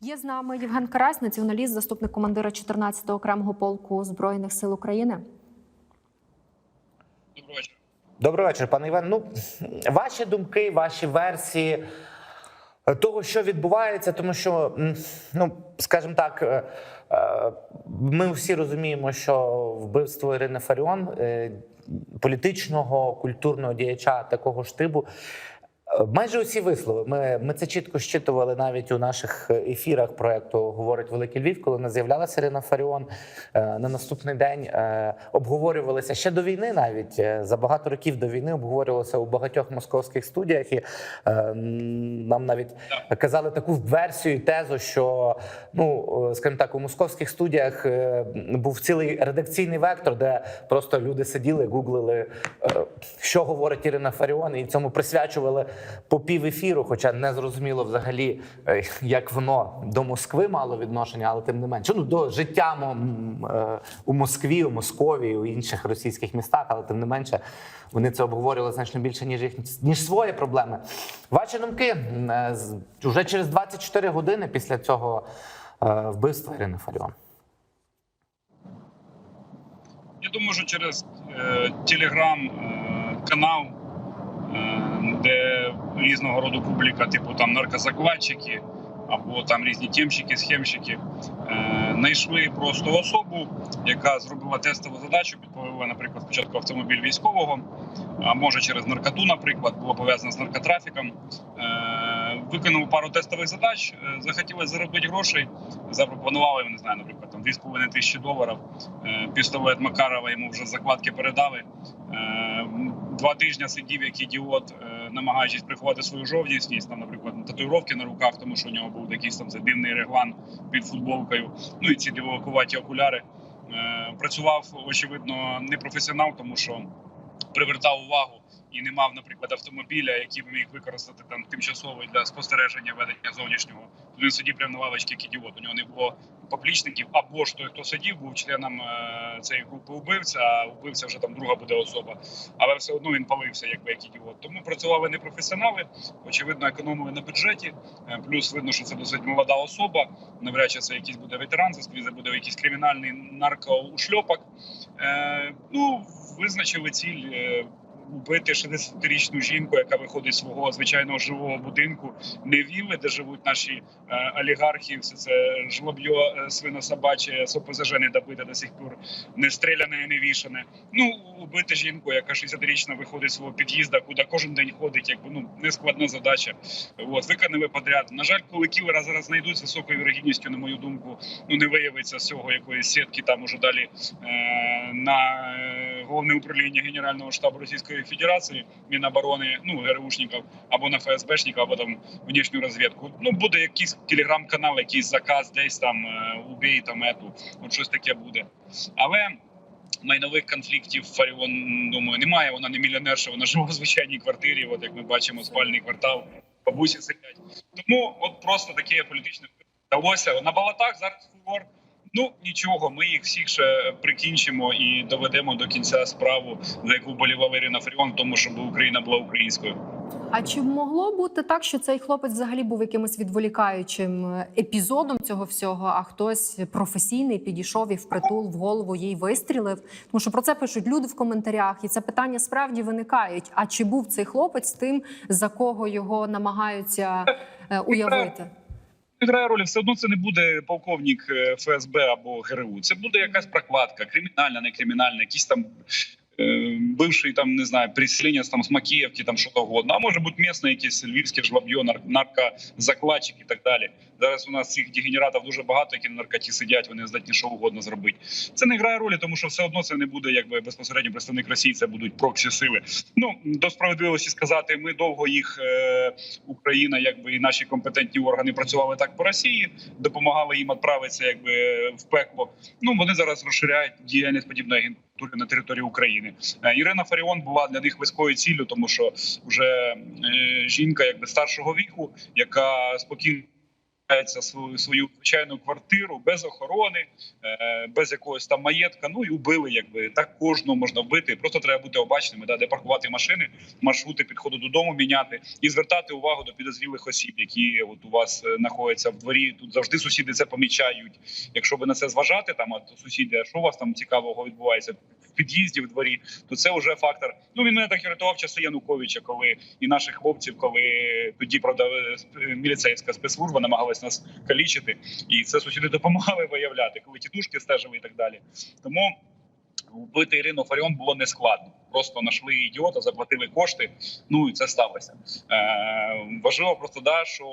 Є з нами Євген Карась, націоналіст, заступник командира 14-го окремого полку збройних сил України. Доброго вечора. Добрий вечір, пане Іван. Ну, ваші думки, ваші версії того, що відбувається, тому що, ну, скажімо так, е, е, ми всі розуміємо, що вбивство Ірини Фаріон, е, політичного культурного діяча такого штибу. е, Майже усі вислови. Ми, ми це чітко щитували навіть у наших ефірах проекту Говорить Великий Львів, коли не з'являлася Ірина Фаріон. Е, На наступний день е, обговорювалися ще до війни, навіть е, за багато років до війни обговорювалося у багатьох московських студіях. І нам навіть казали таку версію тезу, що ну скажімо так, у московських студіях був цілий редакційний вектор, де просто люди сиділи, гуглили, що говорить Ірина Фаріон, і цьому присвячували по пів ефіру, хоча не зрозуміло взагалі, е, як воно до Москви мало відношення, але тим не менше. Ну до життя е, у Москві, у Московії, у інших російських містах, але тим не менше вони це обговорювали значно більше, ніж їх ніж свої проблеми. Ваші думки е, вже через 24 години після цього е, вбивства Ірини Фаріон. Я думаю, що через е, телеграм-канал, е, де різного роду публіка, типу там наркозакладчики або там різні тємщики, схемщики, е, знайшли просто особу, яка зробила тестову задачу, підповела, наприклад, спочатку автомобіль військового, а може через наркоту, наприклад, було пов'язано з наркотрафіком. Е, виконали пару тестових задач, е, захотіли заробити грошей, запропонували, не знаю, наприклад, там 2,5 тисячі доларів. Пістолет Макарова йому вже закладки передали. Два тижні сидів як ідіот, намагаючись приховати свою жовтісність, там, наприклад, татуїровки на руках, тому що у нього був якийсь там задивний реглан під футболкою. Ну і ці дивокуваті окуляри. Е, Працював очевидно не професіонал, тому що привертав увагу і не мав, наприклад, автомобіля, який би міг використати там тимчасово для спостереження ведення зовнішнього. То він сидів прямо на лавочці як ідіот. У нього не було поплічників, або ж той, хто сидів, був членом е, цієї групи убивця, а убивця вже там друга буде особа. Але все одно він палився, якби як ідіот. Тому працювали не професіонали, очевидно, економили на бюджеті. Е, Плюс видно, що це досить молода особа. Навряд чи це якийсь буде ветеран, це буде якийсь кримінальний наркоушльопок. Е, ну, визначили ціль. е, Убити 60-річну жінку, яка виходить з свого звичайного живого будинку, не вілли, де живуть наші е, олігархи, все це жлоб'йо е, свинособаче, СОПЗЖ не добите до сих пор, не стріляне, не вішане. Ну, убити жінку, яка 60-річна виходить з свого під'їзда, куди кожен день ходить, якби ну нескладна задача. От виконали подряд. На жаль, коли кілера зараз знайдуть з високою вірогідністю, на мою думку, ну не виявиться цього якоїсь сітки там уже далі е, на е, головне управління Генерального штабу Російської Федерації, Міноборони, ну ГРУшників, або на ФСБшників, або там внішню розвідку. Ну буде якийсь телеграм-канал, якийсь заказ, десь там е, убій там ету, от щось таке буде. Але майнових конфліктів Фаріон, думаю, немає. Вона не мільйонерша, вона живе в звичайній квартирі. От як ми бачимо, спальний квартал, бабусі сидять. Тому от просто таке політичне вдалося. На балатах зараз фувор. Ну нічого, ми їх всіх ще прикінчимо і доведемо до кінця справу, за яку болівала Ірина Фаріон, тому щоб Україна була українською. А чи могло бути так, що цей хлопець взагалі був якимось відволікаючим е, епізодом цього всього, а хтось професійний підійшов і впритул в голову їй вистрілив? Тому що про це пишуть люди в коментарях, і це питання справді виникають. А чи був цей хлопець тим, за кого його намагаються е, уявити? Не грає ролі, все одно це не буде полковник е, ФСБ або ГРУ. Це буде якась прокладка, кримінальна, не кримінальна, якісь там е, бивший там не знаю, переселенець там з Макіївки, там що угодно. А може бути місне якесь львівське жлоб'йо, нар- наркозакладчик і так далі. Зараз у нас цих дегенератів дуже багато, які на наркоті сидять, вони здатні що угодно зробити. Це не грає ролі, тому що все одно це не буде якби безпосередньо представник Росії, це будуть проксі сили. Ну до справедливості сказати, ми довго їх е, Україна, якби і наші компетентні органи працювали так по Росії, допомагали їм відправитися якби в пекло. Ну вони зараз розширяють діяльність подібної агентури на території України. Е, Ірина Фаріон була для них близькою ціллю, тому що вже е, жінка якби старшого віку, яка спокійно свою свою звичайну квартиру без охорони, е, без якогось там маєтка. Ну і убили, якби так кожного можна вбити. Просто треба бути обачними, да, де паркувати машини, маршрути підходу додому міняти і звертати увагу до підозрілих осіб, які от у вас е, знаходяться в дворі. Тут завжди сусіди це помічають. Якщо ви на це зважати, там а то сусіди, а що у вас там цікавого відбувається в під'їзді в дворі, то це вже фактор. Ну він мене так рятував часи Януковича, коли і наших хлопців, коли тоді правда е, міліцейська спецслужба намагалась нас калічити, і це сусіди допомагали виявляти, коли тітушки стежили і так далі. Тому вбити Ірину Фаріон було нескладно. Просто знайшли ідіота, заплатили кошти. Ну і це сталося. Е, важливо просто да, що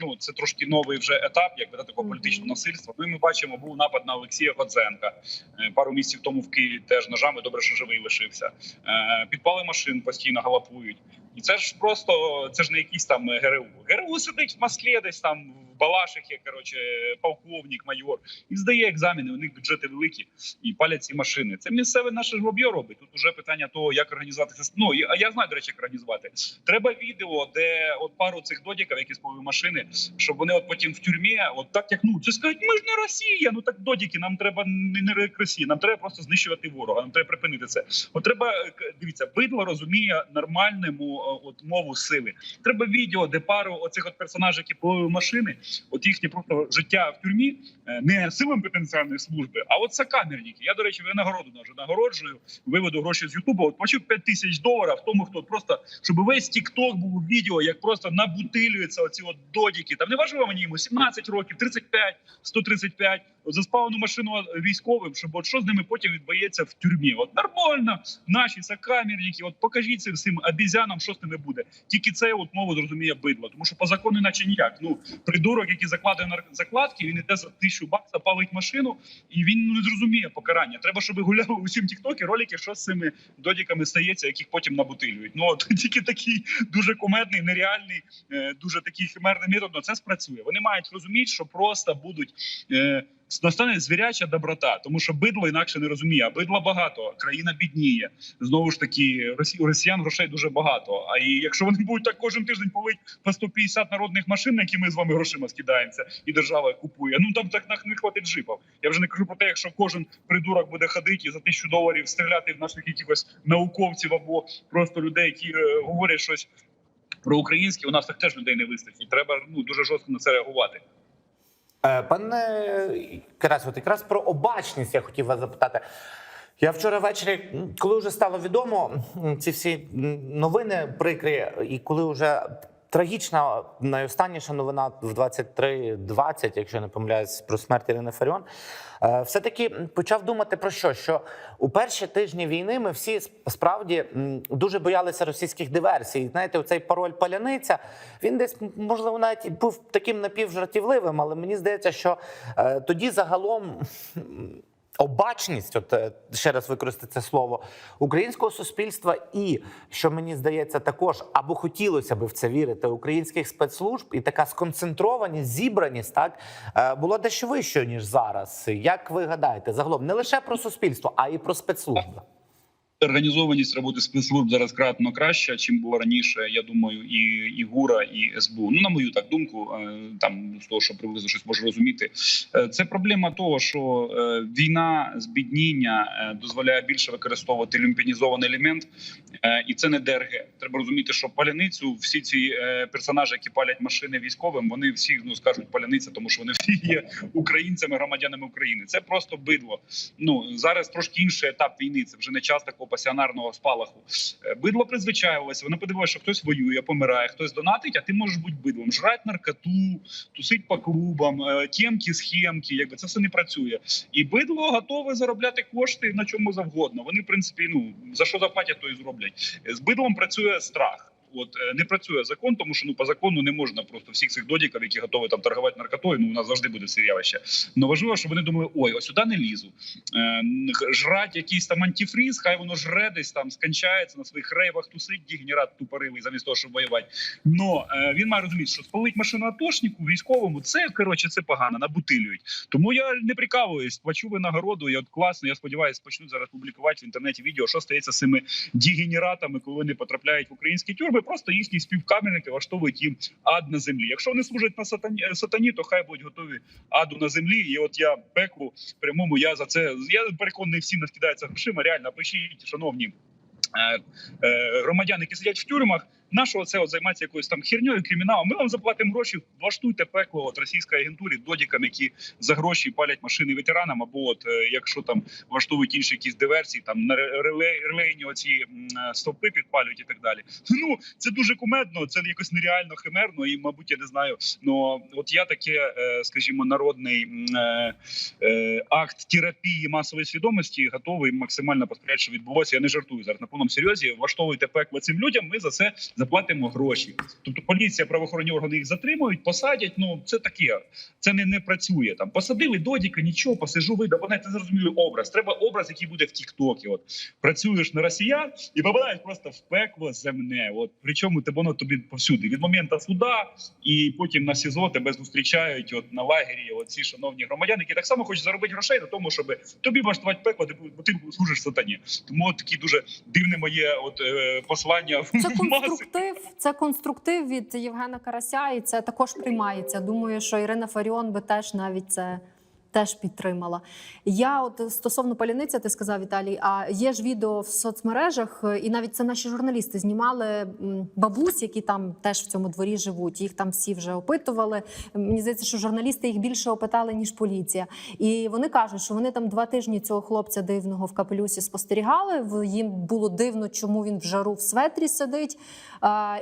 ну це трошки новий вже етап, як да, такого політичного насильства. Ну і ми бачимо, був напад на Олексія Годзенка Е, пару місяців тому в Києві теж ножами. Добре, що живий лишився. Е, підпали машин постійно галапують. І це ж просто це ж не якісь там ГРУ. ГРУ сидить в Москві, десь там в Балашихі, коротше, полковник, майор, і здає екзамени. У них бюджети великі і палять ці машини. Це місцеве наше жлоб'є робить. Тут уже питання того, як організувати. Ну а я знаю, до речі, як організувати. Треба відео, де от пару цих додіків, які спали машини, щоб вони от потім в тюрмі, от так ну це скажуть, ми ж не Росія. Ну так додіки, нам треба не, репресії, нам треба просто знищувати ворога. Нам треба припинити це. От треба дивіться, бидло розуміє нормальному от мову сили. Треба відео, де пару оцих от персонажів, які полили машини, от їхнє просто життя в тюрмі, е, не силам пенітенціарної служби, а от сокамерники. Я до речі, винагороду навіть нагороджую, виведу гроші з Ютубу. От почув 5 тисяч доларів тому, хто просто щоб весь Тікток був у відео, як просто набутилюються оці от додіки. Там не важливо мені йому 17 років, 35, 135. Заспалену машину військовим, щоб от що з ними потім відбувається в тюрмі. От нормально, наші сокамерники, от покажіть цим всім обізянам, що з ними буде. Тільки це от мову зрозуміє бидло, тому що по закону, наче ніяк. Ну придурок, який закладає нар- закладки, він іде за тисячу баксів, палить машину, і він ну, не зрозуміє покарання. Треба, щоб гуляли усім тіктокі ролики, що з цими додіками стається, яких потім набутилюють. Ну от тільки такий дуже кумедний, нереальний, е, дуже такий химерний метод. но Це спрацює. Вони мають розуміти, що просто будуть. Настане звіряча доброта, тому що бидло інакше не розуміє. А бидла багато, країна бідніє. Знову ж таки, у росіян грошей дуже багато. А і якщо вони будуть так кожен тиждень полить по 150 народних машин, на які ми з вами грошима скидаємося, і держава купує. Ну там так не хватить жипів. Я вже не кажу про те, якщо кожен придурок буде ходити і за тисячу доларів стріляти в наших якихось науковців або просто людей, які е, говорять щось про українське. У нас так теж людей не вистачить. Треба ну дуже жорстко на це реагувати. Е, Пане Карас, от якраз про обачність я хотів вас запитати. Я вчора ввечері, коли вже стало відомо ці всі новини прикрі, і коли вже трагічна найостанніша новина в 23.20, якщо не помиляюсь, про смерть Ірини Фаріон, е, все-таки почав думати про що? Що у перші тижні війни ми всі справді дуже боялися російських диверсій. Знаєте, оцей пароль паляниця, він десь можливо навіть був таким напівжартівливим, але мені здається, що е, тоді загалом. Обачність, от е, ще раз використати це слово українського суспільства, і що мені здається, також або хотілося би в це вірити українських спецслужб, і така сконцентрованість, зібраність так е, була дещо вищою ніж зараз. Як ви гадаєте, загалом не лише про суспільство, а і про спецслужби? Організованість роботи спецслужб зараз кратно краща, чим було раніше. Я думаю, і, і ГУРа, і СБУ. Ну на мою так думку, е, там з того, що приблизно щось можу розуміти. Е, Це проблема того, що е, війна збідніння дозволяє більше використовувати люмпінізований елемент, і це не ДРГ. Треба розуміти, що паляницю всі ці персонажі, які палять машини військовим, вони всі ну скажуть паляниця, тому що вони всі є українцями, громадянами України. Це просто бидло. Ну зараз трошки інший етап війни. Це вже не час такого пасіонарного спалаху. Е, Бидло призвичаювалося. Воно подивилося, що хтось воює, помирає, хтось донатить, а ти можеш бути бидлом. Жрать наркоту, тусить по клубам, е, тємки, схемки. Якби це все не працює. І бидло готове заробляти кошти на чому завгодно. Вони, в принципі, ну за що заплатять, то і зроблять. З бидлом працює страх. От е, не працює закон, тому що ну по закону не можна просто всіх цих додіків, які готові там торгувати наркотою. Ну у нас завжди буде це явище. Но важливо, щоб вони думали, ой, ось сюди не лізу. Е, жрать якийсь там антифріз, хай воно жре десь там скончається на своїх рейвах, тусить дігенерат тупорилий, замість того, щоб воювати. Но е, він має розуміти, що спалить машину атошнику військовому, це коротше, це погано, набутилюють. Тому я не прикалуюсь, плачу винагороду. І от класно. Я сподіваюся, почнуть зараз публікувати в інтернеті відео, що стається з цими дігенератами, коли вони потрапляють в українські тюрми. Просто їхні співкам'яники влаштовують їм ад на землі. Якщо вони служать на сатані, сатані, то хай будуть готові аду на землі. І от я пеклу прямому. Я за це я переконаний, всі нас кидаються грошима. Реально пишіть, шановні. е, е, Громадяни, які сидять в тюрмах, нашого це от займається якоюсь там херньою, криміналом. Ми вам заплатимо гроші, влаштуйте пекло от російській агентурі, додікам, які за гроші палять машини ветеранам, або от е, якщо там влаштовують інші якісь диверсії, там на ре- релей, релейні оці е, стовпи підпалюють і так далі. Ну це дуже кумедно, це якось нереально химерно, і мабуть, я не знаю. Ну от я таке, е, скажімо, народний акт терапії масової свідомості готовий максимально посприяти, що відбулося. Я не жартую зараз на повному серйозі. Влаштовуйте пекло цим людям. Ми за це заплатимо гроші. Тобто поліція, правоохоронні органи їх затримують, посадять. Ну це таке. Це не, не працює. Там посадили додіка, нічого, посижу, вийду. Вони це зрозумілий образ. Треба образ, який буде в Тіктокі. От працюєш на росіян і попадаєш просто в пекло земне. От причому тебе воно тобі повсюди від моменту суда, і потім на СІЗО тебе зустрічають. От на лагері. Оці шановні громадяни, які так само хочуть заробити грошей на тому, щоб тобі влаштувати пекло, бо ти служиш сатані. Тому от такі дуже дивне моє от е, послання в Це маси. Конструктив. Це конструктив від Євгена Карася, і це також приймається. Думаю, що Ірина Фаріон би теж навіть це. Теж підтримала. Я от стосовно паляниця, ти сказав Віталій. А є ж відео в соцмережах, е, і навіть це наші журналісти знімали бабусь, які там теж в цьому дворі живуть. Їх там всі вже опитували. Мені здається, що журналісти їх більше опитали ніж поліція. І вони кажуть, що вони там два тижні цього хлопця дивного в капелюсі спостерігали. Їм було дивно, чому він в жару в светрі сидить.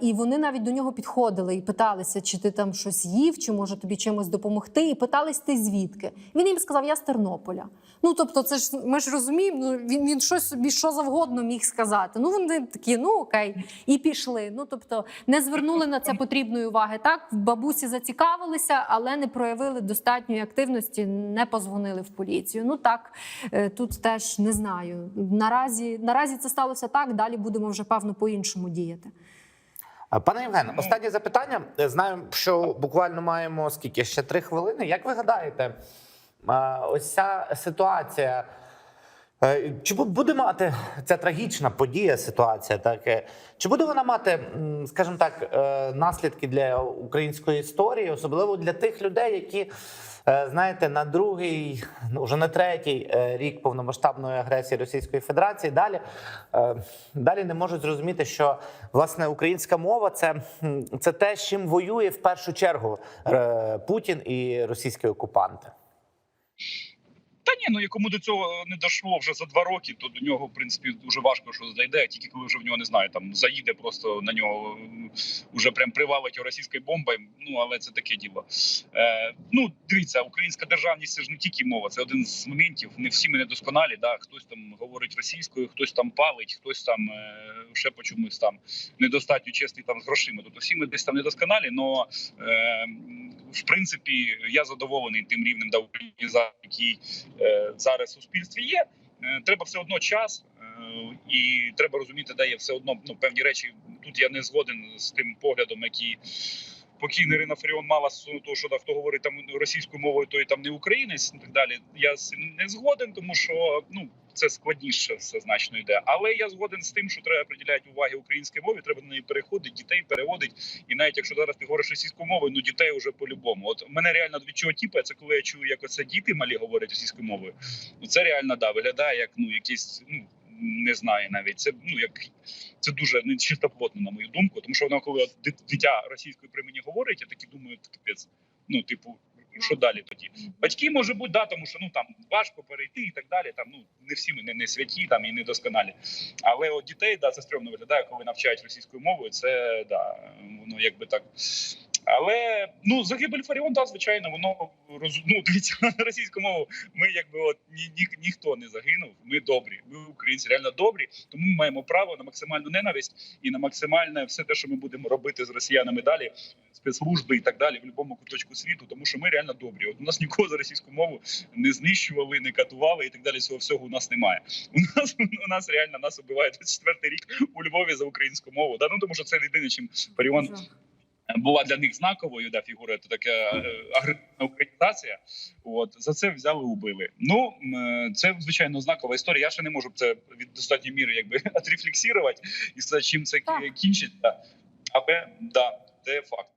І вони навіть до нього підходили і питалися, чи ти там щось їв, чи може тобі чимось допомогти. І питались ти звідки. Він їм сказав: Я з Тернополя. Ну тобто, це ж ми ж розуміємо. Ну він, він щось собі що завгодно міг сказати. Ну вони такі, ну окей, і пішли. Ну тобто не звернули на це потрібної уваги. Так бабусі зацікавилися, але не проявили достатньої активності, не позвонили в поліцію. Ну так е, тут теж не знаю. Наразі наразі це сталося так. Далі будемо вже певно по-іншому діяти. Пане Євген, останнє запитання. Е, Знаю, що буквально маємо скільки ще три хвилини. Як ви гадаєте, ось ця ситуація? е, Чи буде мати ця трагічна подія, ситуація, так е, чи буде вона мати, скажімо так, е, наслідки для української історії, особливо для тих людей, які знаєте, на другий, ну вже на третій рік повномасштабної агресії Російської Федерації далі, далі не можуть зрозуміти, що власне українська мова це, це те, з чим воює в першу чергу Путін і російські окупанти. Ну якому до цього не дійшло вже за два роки, то до нього в принципі дуже важко що зайде. Тільки коли вже в нього не знаю, там заїде просто на нього м, уже прям привалить його російською бомбою. Ну але це таке діло. Е, ну дивіться, українська державність це ж не тільки мова, це один з моментів. Не всі ми недосконалі. Да, хтось там говорить російською, хтось там палить, хтось там е, ще по чомусь там недостатньо чесний там з грошима. Тобто всі ми десь там недосконалі, але е, в принципі я задоволений тим рівнем да, який е, зараз в суспільстві є. Е, Треба все одно час, е, і треба розуміти, де є все одно ну, певні речі. Тут я не згоден з тим поглядом, який покійний Ірина Фаріон мала стосовно того, що да, хто говорить там російською мовою, той там не українець і так далі. Я не згоден, тому що ну це складніше все значно йде. Але я згоден з тим, що треба приділяти уваги українській мові, треба на неї переходити, дітей переводить. І навіть якщо зараз ти говориш російською мовою, ну дітей вже по-любому. От мене реально від чого тіпає, це коли я чую, як оце діти малі говорять російською мовою. Ну це реально да виглядає як ну якийсь ну. Не знаю навіть це ну як це дуже не чистоплотно, на мою думку, тому що воно коли дитя російською при мені говорить, я таки думаю, капець. Ну, типу, і що далі тоді? Батьки може бути, да, тому що ну там важко перейти і так далі. Там ну не всі ми не, не святі там і не досконалі. Але от дітей да, це стрьомно виглядає, коли навчають російською мовою. Це да, воно якби так. Але ну загибель Фаріон, да, звичайно, воно роз... ну, дивіться на російську мову. Ми якби от ні, ні, ніхто не загинув. Ми добрі. Ми українці реально добрі. Тому ми маємо право на максимальну ненависть і на максимальне все те, що ми будемо робити з росіянами далі, спецслужби і так далі, в будь-якому куточку світу, тому що ми реально добрі. От у нас нікого за російську мову не знищували, не катували і так далі. Цього всього у нас немає. У нас у нас реально нас убивають 24 рік у Львові за українську мову. Да? Ну тому що це єдине, чим Фаріон була для них знаковою да, фігура, то така е, агресивна українізація. От за це взяли, убили. Ну е, це звичайно знакова історія. Я ще не можу це від достатньої міри, якби отрефлексувати і сказати, чим це кінчиться. Але да, це факт.